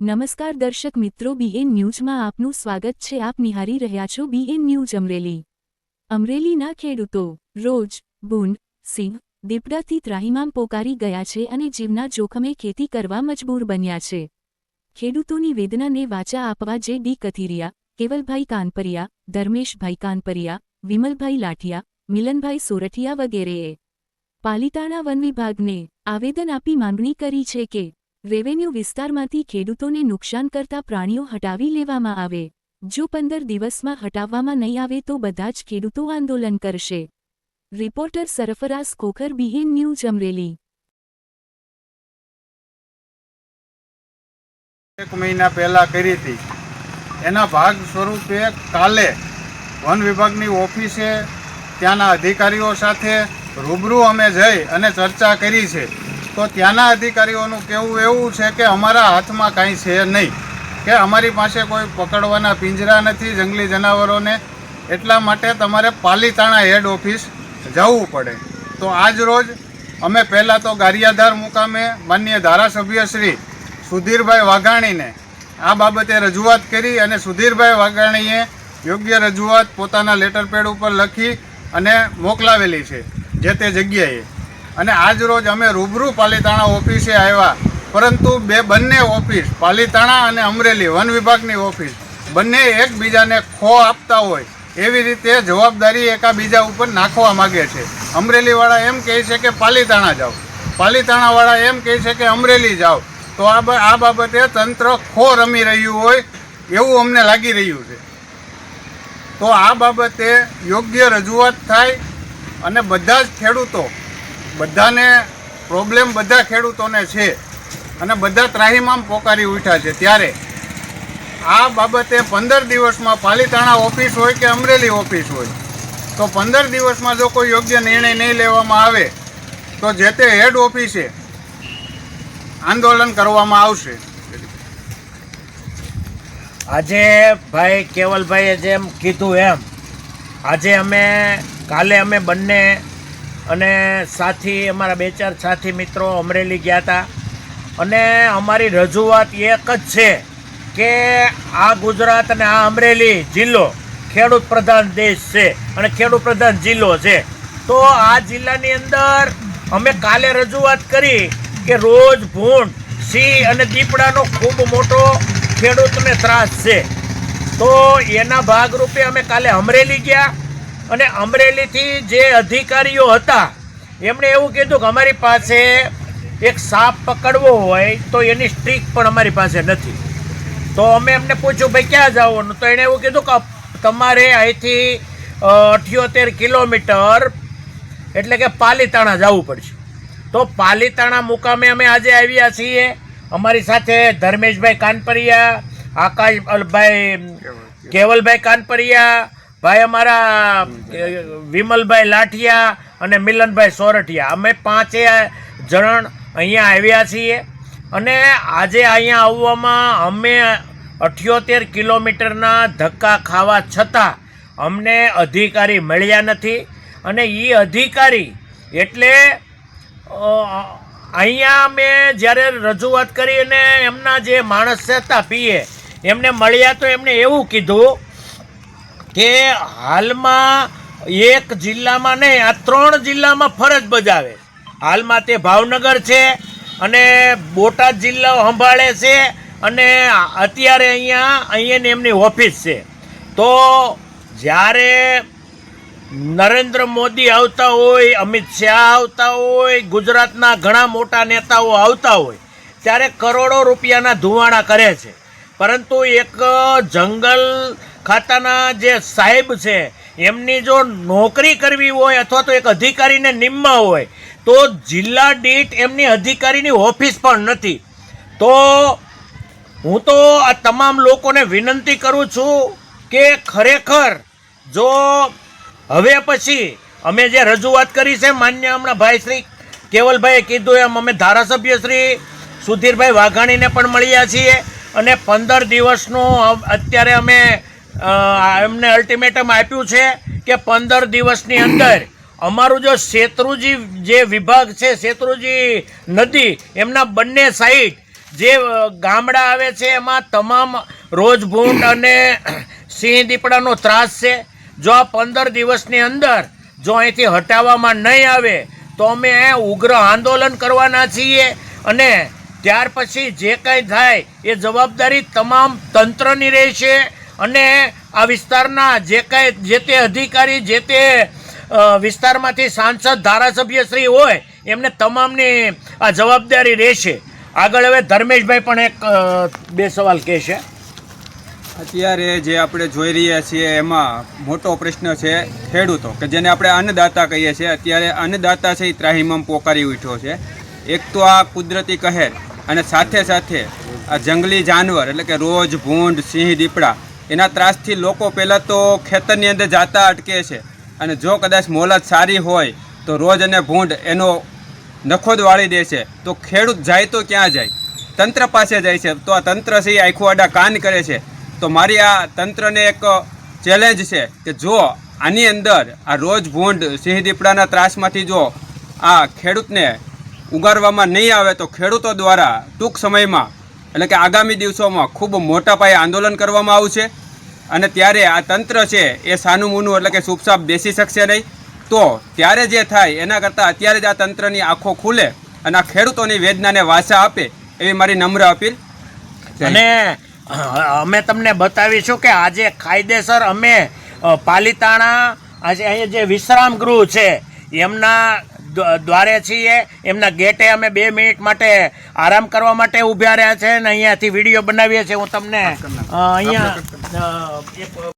નમસ્કાર દર્શક મિત્રો બીએન ન્યૂઝમાં આપનું સ્વાગત છે. આપ નિહારી રહ્યા છો બીએન ન્યૂઝ અમરેલી. અમરેલીના ખેડૂતો રોજ બુંડ સિંહ, દીપડાથી ત્રાહિમામ પોકારી ગયા છે અને જીવના જોખમે ખેતી કરવા મજબૂર બન્યા છે. ખેડૂતોની વેદનાને વાચા આપવા જે ડી કથિરિયા, કેવલભાઈ કાનપરિયા, ધર્મેશભાઈ કાનપરિયા, વિમલભાઈ લાઠિયા, મિલનભાઈ સોરઠિયા વગેરેએ પાલિતાણા વન વિભાગને આવેદન આપી માંગણી કરી છે કે રેવન્યુ વિસ્તારમાંથી ખેડૂતોને નુકસાન કરતા પ્રાણીઓ હટાવી લેવામાં આવે. જો પંદર દિવસમાં હટાવવામાં નહીં આવે તો બધા જ ખેડૂતો આંદોલન કરશે. રિપોર્ટર સરફરાઝ કોખર, બિહેન ન્યૂઝ, અમરેલી. એક મહિના પહેલાં કરી હતી. એના ભાગ સ્વરૂપે કાલે વન વિભાગની ઓફિસે ત્યાંના અધિકારીઓ સાથે રૂબરૂ અમે જઈ અને ચર્ચા કરી છે. તો ત્યાંના અધિકારીઓનું કહેવું એવું છે કે અમારા હાથમાં કાંઈ છે નહીં. કે અમારી પાસે કોઈ પકડવાના પિંજરા નથી, જંગલી જનાવરોને. એટલા માટે તમારે પાલીતાણા હેડ ઓફિસ જવું પડે. તો આજ રોજ અમે પહેલાં તો ગારિયાધાર મુકામે માન્ય ધારાસભ્ય શ્રી સુધીરભાઈ વાઘાણીને આ બાબતે રજૂઆત કરી અને સુધીરભાઈ વાઘાણીએ યોગ્ય રજૂઆત પોતાના લેટર પેડ ઉપર લખી અને મોકલાવેલી છે જે તે જગ્યાએ. અને આજ રોજ અમે રૂબરૂ પાલીતાણા ઓફિસે આવ્યા. પરંતુ બે બંને ઓફિસ, પાલીતાણા અને અમરેલી વન વિભાગની ઓફિસ, બંને એકબીજાને ખો આપતા હોય, એવી રીતે જવાબદારી એકાબીજા ઉપર નાખવા માગે છે. અમરેલીવાળા એમ કહે છે કે પાલીતાણા જાઓ. પાલીતાણાવાળા એમ કહે છે કે અમરેલી જાઓ. તો આ આ બાબતે તંત્ર ખો રમી રહ્યું હોય, એવું અમને લાગી રહ્યું છે. તો આ બાબતે યોગ્ય રજૂઆત થાય અને બધા જ ખેડૂતો બધાને પ્રોબ્લેમ બધા ખેડૂતોને છે. અને બધા ત્રાહિમામ પોકારી ઉઠ્યા છે. ત્યારે આ બાબતે પંદર દિવસમાં પાલીતાણા ઓફિસ હોય કે અમરેલી ઓફિસ હોય, તો પંદર દિવસમાં જો કોઈ યોગ્ય નિર્ણય નહીં લેવામાં આવે, તો જે તે હેડ ઓફિસે આંદોલન કરવામાં આવશે. આજે ભાઈ કેવલભાઈએ જેમ કીધું એમ, આજે અમે કાલે અમે બંને અને સાથી, અમારા બે ચાર સાથી મિત્રો અમરેલી ગયા હતા અને અમારી રજૂઆત એક જ છે કે આ ગુજરાત અને આ અમરેલી જિલ્લો ખેડૂત પ્રધાન દેશ છે અને ખેડૂત પ્રધાન જિલ્લો છે. તો આ જિલ્લાની અંદર અમે કાલે રજૂઆત કરી કે રોજ ભૂંડ, સિંહ અને દીપડાનો ખૂબ મોટો ખેડૂતને ત્રાસ છે. તો એના ભાગરૂપે અમે કાલે અમરેલી ગયા. અને અમરેલીથી જે અધિકારીઓ હતા, એમણે એવું કીધું કે અમારી પાસે એક સાપ પકડવો હોય તો એની સ્ટ્રીક પણ અમારી પાસે નથી. તો અમે એમને પૂછ્યું, ભાઈ, ક્યાં જવાનું? તો એણે એવું કીધું કે, તમારે અહીંથી અઠ્યોતેર કિલોમીટર એટલે કે પાલીતાણા જવું પડશે. તો પાલીતાણા મુકામે અમે આજે આવ્યા છીએ. અમારી સાથે ધર્મેશભાઈ કાનપરિયા, આકાશભાઈ, કેવલભાઈ કાનપરિયા ભાઈ, અમારા વિમલભાઈ લાઠિયા અને મિલનભાઈ સોરઠિયા. અમે પાંચે જણ અહીંયા આવ્યા છીએ અને આજે અહીંયા આવવામાં અમે અઠ્યોતેર કિલોમીટરના ધક્કા ખાવા છતાં અમને અધિકારી મળ્યા નથી અને એ અધિકારી એટલે અહીંયા મેં જ્યારે રજૂઆત કરી અને એમના જે માણસ હતા પીએ, એમને મળ્યા તો એમણે એવું કીધું કે હાલમાં એક જિલ્લામાં નહીં, આ ત્રણ જિલ્લામાં ફરજ બજાવે. હાલમાં તે ભાવનગર છે અને બોટાદ જિલ્લો સંભાળે છે અને અત્યારે અહીંયા અહીંયાની એમની ઓફિસ છે. તો જ્યારે નરેન્દ્ર મોદી આવતા હોય, અમિત શાહ આવતા હોય, ગુજરાતના ઘણા મોટા નેતાઓ આવતા હોય, ત્યારે કરોડો રૂપિયાના ધુવાણા કરે છે. પરંતુ એક જંગલ ખાતાના જે સાહેબ છે, એમની જો નોકરી કરવી હોય અથવા તો એક અધિકારીને નિમવા હોય, તો જિલ્લા દીઠ એમની અધિકારીની ઓફિસ પણ નથી. તો હું તો આ તમામ લોકોને વિનંતી કરું છું કે ખરેખર જો હવે પછી અમે જે રજૂઆત કરી છે, માન્ય હમણાં ભાઈ શ્રી કેવલભાઈએ કીધું એમ, અમે ધારાસભ્ય શ્રી સુધીરભાઈ વાઘાણીને પણ મળ્યા છીએ અને પંદર દિવસનું અત્યારે અમે એમને અલ્ટિમેટમ આપ્યું છે કે પંદર દિવસની અંદર અમારું જો શેત્રુજી જે વિભાગ છે, શેત્રુજી નદી, એમના બંને સાઈડ જે ગામડા આવે છે, એમાં તમામ રોજભૂંડ અને સિંહ દીપડાનો ત્રાસ છે. જો આ પંદર દિવસની અંદર જો અહીંથી હટાવવામાં નહીં આવે, તો અમે ઉગ્ર આંદોલન કરવાના છીએ અને ત્યાર પછી જે કંઈ થાય એ જવાબદારી તમામ તંત્રની રહેશે. અને આ વિસ્તારના જે કાંઈ જે તે અધિકારી, જે તે વિસ્તારમાંથી સાંસદ ધારાસભ્યશ્રી હોય, એમને તમામની આ જવાબદારી રહેશે. આગળ હવે ધર્મેશભાઈ પણ એક બે સવાલ કહેશે. અત્યારે જે આપણે જોઈ રહ્યા છીએ, એમાં મોટો પ્રશ્ન છે ખેડૂતો, કે જેને આપણે અન્નદાતા કહીએ છીએ. અત્યારે અન્નદાતા છે, એ ત્રાહિમામ પોકારી ઉઠ્યો છે. એક તો આ કુદરતી કહેર અને સાથે સાથે આ જંગલી જાનવર, એટલે કે રોજ ભૂંડ, સિંહ, દીપડા એના ત્રાસથી લોકો પહેલાં તો ખેતરની અંદર જાતા અટકે છે. અને જો કદાચ મોલત સારી હોય, તો રોજ અને ભૂંડ એનો નખો જ વાળી દે છે. તો ખેડૂત જાય તો ક્યાં જાય? તંત્ર પાસે જાય છે. તો આ તંત્ર છે એ આખું આડા કાન કરે છે. તો મારી આ તંત્રને એક ચેલેન્જ છે કે જો આની અંદર આ રોજ ભૂંડ, સિંહ દીપડાના ત્રાસમાંથી જો આ ખેડૂતને ઉગારવામાં નહીં આવે, તો ખેડૂતો દ્વારા ટૂંક સમયમાં એટલે કે આગામી દિવસોમાં ખૂબ મોટા પાયે આંદોલન કરવામાં આવશે. અને ત્યારે આ તંત્ર છે એ સાનું મુનું એટલે કે સુપસાપ બેસી શકશે નહીં. તો ત્યારે જે થાય એના કરતાં અત્યારે જ આ તંત્રની આંખો ખુલે અને આ ખેડૂતોની વેદનાને વાસા આપે એવી મારી નમ્ર અપીલ. અને અમે તમને બતાવીશું કે આજે કાયદેસર અમે પાલિતાણા આજે અહીંયા જે વિશ્રામ ગૃહ છે, એમના દ્વારે છીએ એમના ગેટે અમે બે મિનિટ માટે આરામ કરવા માટે ઊભા રહ્યા છે અને અહીંયાથી વીડિયો બનાવીએ છીએ હું તમને. અહીંયા